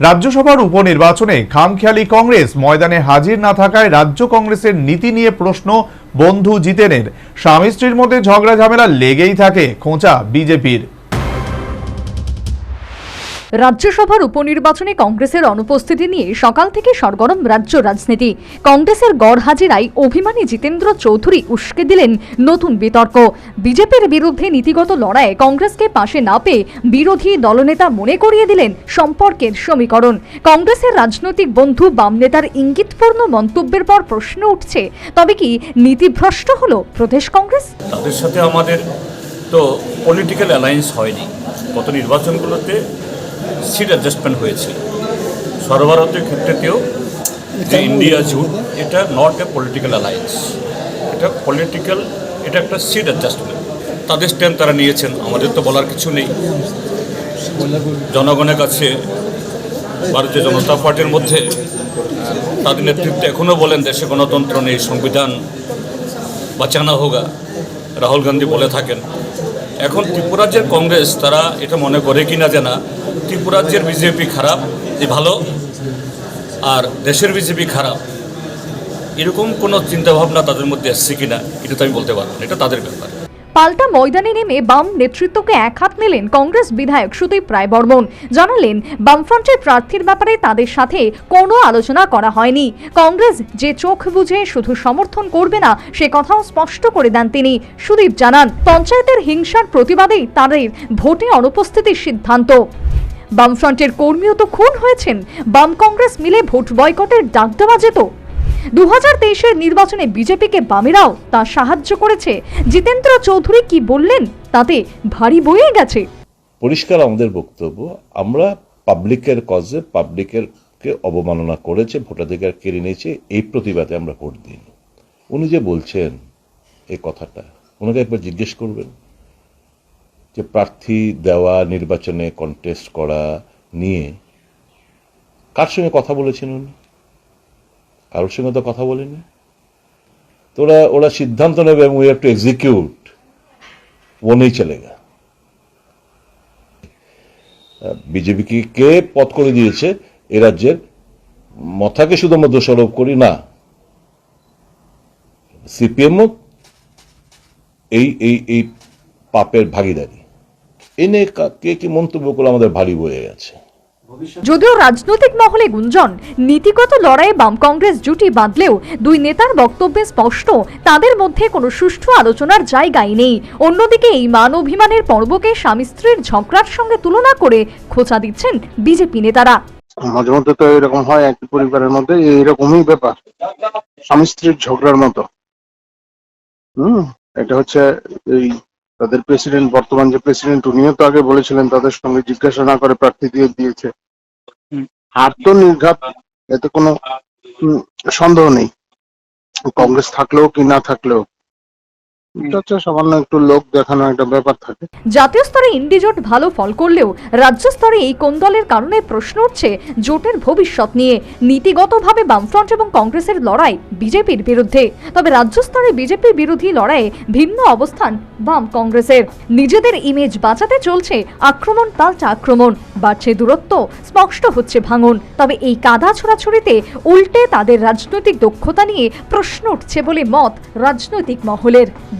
রাজ্যসভার উপনির্বাচনে খামখেয়ালি কংগ্রেস ময়দানে হাজির না থাকায় রাজ্য কংগ্রেসের নীতি নিয়ে প্রশ্ন বন্ধু জিতেনের। স্বামী স্ত্রীর মধ্যে ঝগড়া ঝামেলা লেগেই থাকে খোঁচা বিজেপির। রাজ্যসভার উপনির্বাচনে কংগ্রেসের অনুপস্থিতি নিয়ে সকাল থেকে সরগরম রাজ্য রাজনীতি। কংগ্রেসের গড় হাজিরায় অভিমানী জিতেন্দ্র চৌধুরী উস্কে দিলেন নতুন বিতর্ক। বিজেপির বিরুদ্ধে নীতিগত লড়াইয়ে কংগ্রেসকে পাশে না পেয়ে বিরোধী দলনেতা মনে করিয়ে দিলেন সম্পর্কের সমীকরণ। কংগ্রেসের রাজনৈতিক বন্ধু, বাম নেতার ইঙ্গিতপূর্ণ মন্তব্যের পর প্রশ্ন উঠছে, তবে কি নীতিভ্রষ্ট হল প্রদেশ কংগ্রেস? তাদের সাথে আমাদের তো পলিটিক্যাল অ্যালায়েন্স হয়নি। গত নির্বাচনগুলোতে সিট অ্যাডজাস্টমেন্ট হয়েছে। সর্বভারতীয় ক্ষেত্রেতেও যে ইন্ডিয়া জোট এটা নট এ পলিটিক্যাল অ্যালায়েন্স এটা পলিটিক্যাল এটা একটা সিট অ্যাডজাস্টমেন্ট তাদের স্ট্যান্ড তারা নিয়েছেন আমাদের তো বলার কিছু নেই। জনগণের কাছে ভারতীয় জনতা পার্টির মধ্যে তাদের নেতৃত্বে এখনও বলেন দেশে গণতন্ত্র নেই সংবিধান বাঁচানো হোগা রাহুল গান্ধী বলে থাকেন এখন ত্রিপুরাজ্যের কংগ্রেস, তারা এটা মনে করে কি না জানা ত্রিপুরাজ্যের বিজেপি খারাপ যে ভালো, আর দেশের বিজেপি খারাপ। এরকম কোনো চিন্তাভাবনা তাদের মধ্যে আসছে কি না এটা তো আমি বলতে পারব না, এটা তাদের ব্যাপার। পাল্টা ময়দানে নেমে বাম নেতৃত্বকে এক হাত নিলেন কংগ্রেস বিধায়ক সুদীপ রায় বর্মন। জানালেন, বামফ্রন্টের প্রার্থীর ব্যাপারে তাদের সাথে কোনো আলোচনা করা হয়নি। কংগ্রেস যে চোখ বুঝে শুধু সমর্থন করবে না, সে কথাও স্পষ্ট করে দেন তিনি। সুদীপ জানান, পঞ্চায়েতের হিংসার প্রতিবাদেই তাদের ভোটে অনুপস্থিতির সিদ্ধান্ত। বামফ্রন্টের কর্মীও তো খুন হয়েছেন। বাম কংগ্রেস মিলে ভোট বয়কটের ডাক দেওয়া যেত। দু হাজার নির্বাচনে বিজেপিকে বামেরাও তা সাহায্য করেছে। জিতেন্দ্র চৌধুরী কি বললেন? তাতে ভারী বয়ে গেছে। পরিষ্কার আমাদের বক্তব্য, আমরা পাবলিকের কজে পাবলিকের কে অবমাননা করেছে, ভোটাধিকার কেড়ে নিয়েছে, এই প্রতিবাদে আমরা ভোট দিই। উনি যে বলছেন এই কথাটা, ওনাকে একবার জিজ্ঞেস করবেন যে প্রার্থী দেওয়া, নির্বাচনে কন্টেস্ট করা নিয়ে কার সঙ্গে কথা বলেছেন উনি? কারোর সঙ্গে তো কথা বলেনি। তো ওরা ওরা সিদ্ধান্ত নেবে এবং উই হ্যাভ টু এক্সিকিউট ও নেই চলেগা বিজেপিকে কে পথ করে দিয়েছে এ রাজ্যের? মথাকে শুধু আমরা দোষারোপ করি, না। সিপিএমও এই এই এই পাপের ভাগিদারি। এ নিয়ে কা- কে কি মন্তব্য করলে আমাদের ভারী বয়ে গেছে। যদিও রাজনৈতিক মহলে গুঞ্জন নীতিগত লড়াইয়ে বাম কংগ্রেস জুটি বাঁধলেও দুই নেতার বক্তব্যে স্পষ্ট তাদের মধ্যে কোনো সুষ্ঠু আলোচনার জায়গাই নেই। অন্যদিকে এই মান অভিমানের পর্বকে স্বামী স্ত্রীর ঝগড়ার সঙ্গে তুলনা করে খোঁচা দিচ্ছেন বিজেপি নেতারা। মাঝে মধ্যে তো এরকম হয় একটি পরিবারের মধ্যে এরকমই ব্যাপার। স্বামী স্ত্রীর ঝগড়ার মতো। হম এটা হচ্ছে এই তাদের প্রেসিডেন্ট বর্তমান যে প্রেসিডেন্ট উনিও তো আগে বলেছিলেন তাদের সঙ্গে জিজ্ঞাসা না করে প্রার্থী দিয়ে দিয়েছে। হার তো নির্ঘাত এতে কোনো উম, সন্দেহ নেই। কংগ্রেস থাকলেও কি না থাকলেও। এটা হচ্ছে সামান্য একটু লোক দেখানো একটা ব্যাপার থাকে। জাতীয় স্তরে ইন্ডি জোট ভালো ফল করলেও রাজ্য স্তরে এই কোন্দলের কারণে প্রশ্ন উঠছে জোটের ভবিষ্যৎ নিয়ে? নীতিগতভাবে বামফ্রন্ট এবং কংগ্রেসের লড়াই বিজেপির বিরুদ্ধে। তবে রাজ্য স্তরে বিজেপি বিরোধী লড়াইয়ে ভিন্ন অবস্থান বাম কংগ্রেসের। নিজেদের ইমেজ বাঁচাতে চলছে আক্রমণ পাল্টা আক্রমণ। বাড়ছে দূরত্ব স্পষ্ট হচ্ছে ভাঙন। তবে এই কাদা ছোড়াছড়িতে উল্টে তাদের রাজনৈতিক দক্ষতা নিয়ে প্রশ্ন উঠছে বলে মত রাজনৈতিক মহলের।